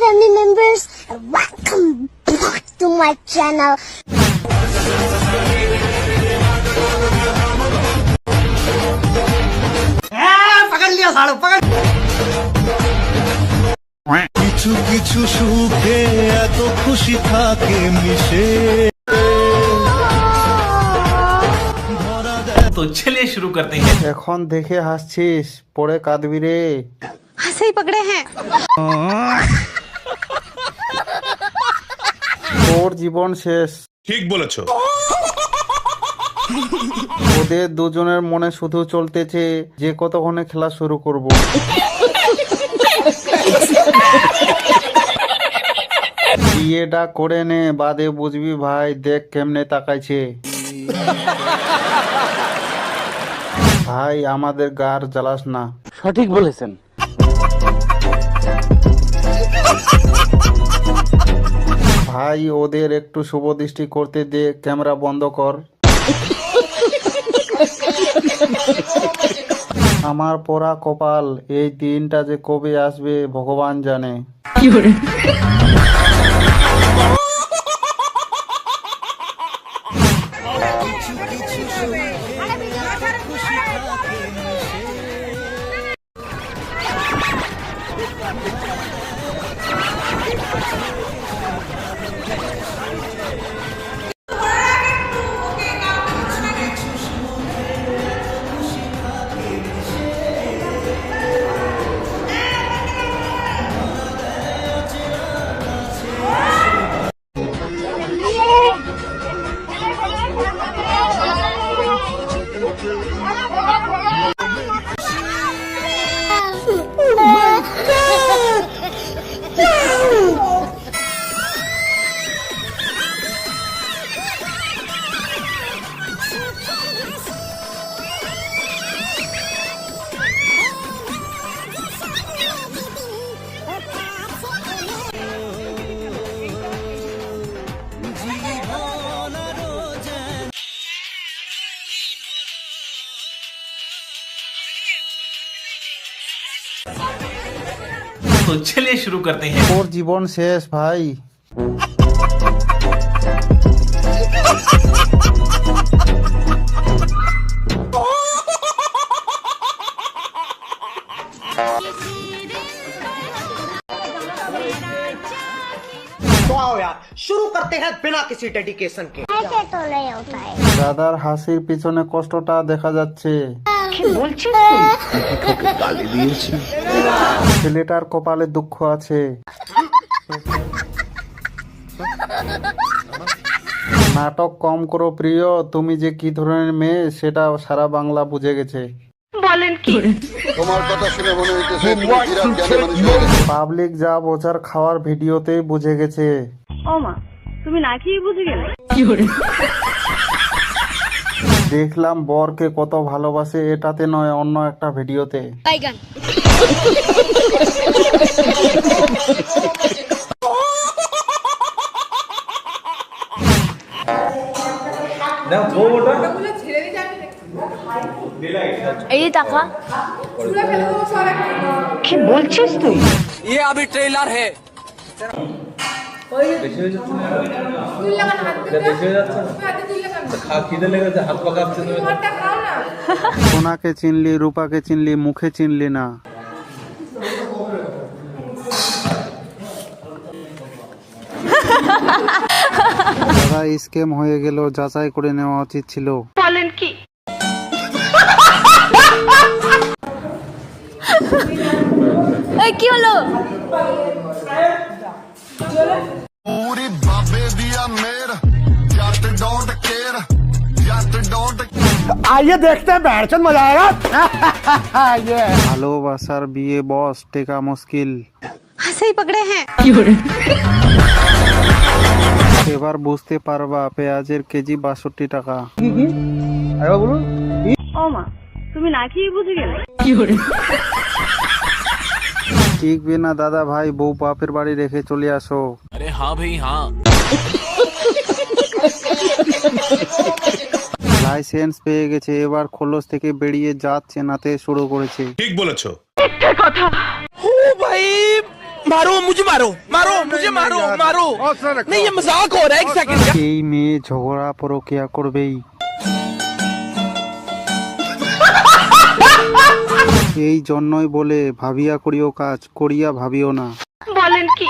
family members, and welcome back to my channel. কিছু কিছু সুখে এত খুশি থাকে মিশে तो चलिए शुरू करते हैं এখন দেখে হাসছিস পরে কাঁদবি রে ऐसे ही पकड़े हैं তোর জীবন শেষ। ঠিক বলেছ। ওদের দুজনের মনে শুধু চলতেছে যে কতক্ষণে খেলা শুরু করব। বিয়েটা করে নে বাদে বুঝবি ভাই দেখ কেমনে তাকাইছে। ভাই আমাদের গার জ্বালাস না। সঠিক বলেছেন। ভাই ওদের একটু শুভ দৃষ্টি করতে দে ক্যামেরা বন্ধ কর। আমার পোড়া কপাল এই দিনটা যে কবে আসবে ভগবান জানে। तो चलिए शुरू करते हैं তোর জীবন শেষ ভাই तो आओ यार शुरू करते हैं बिना किसी डेडिकेशन के ऐसे तो नहीं होता है দাদার হাসির পিছনে কষ্টটা দেখা যাচ্ছে ছেলেটার কপালে দুঃখ আছে। নাটক কম করো প্রিয় তুমি যে কি ধরনের মেয়ে সেটা সারা বাংলা বুঝে গেছে। পাবলিক যা বোঝার খাওয়ার ভিডিওতেই বুঝে গেছে। ও মা তুমি না খেয়ে বুঝে গেলে? দেখলাম বরকে কত ভালোবাসে এটাতে নয় অন্য একটা ভিডিওতে। এই টাকা। কি বলছিস তুই সোনাকে চিনলি রূপাকে চিনলি মুখে চিনলি না। দাদা স্ক্যাম হয়ে গেল যাচাই করে নেওয়া উচিত ছিল। বলেন কি? কি হলো? মেরা ভালোবাসার বিয়ে বস টেকা মুশকিল ऐसे ही पकड़े हैं এবার বুঝতে পারবা পেঁয়াজের কেজি বাষট্টি টাকা ও মা তুমি না খেয়ে বুঝে গেলে টিকবে না দাদা ভাই বউ বাপের বাড়ি রেখে চলে আসো अरे हाँ भाई हाँ লাইসেন্স পেয়ে গেছে এবার খোলস থেকে বেরিয়ে জাত চেনাতে শুরু করেছে ঠিক বলেছো मारो मुझे मारो मारो मुझे मारो मारो नहीं ये मजाक हो रहा है एक सेकंड का এই মেয়ে ঝগড়া পরকিয়া করবেই এই জন্যই বলে ভাবিয়া করিও কাজ করিয়া ভাবিও না বলেন কি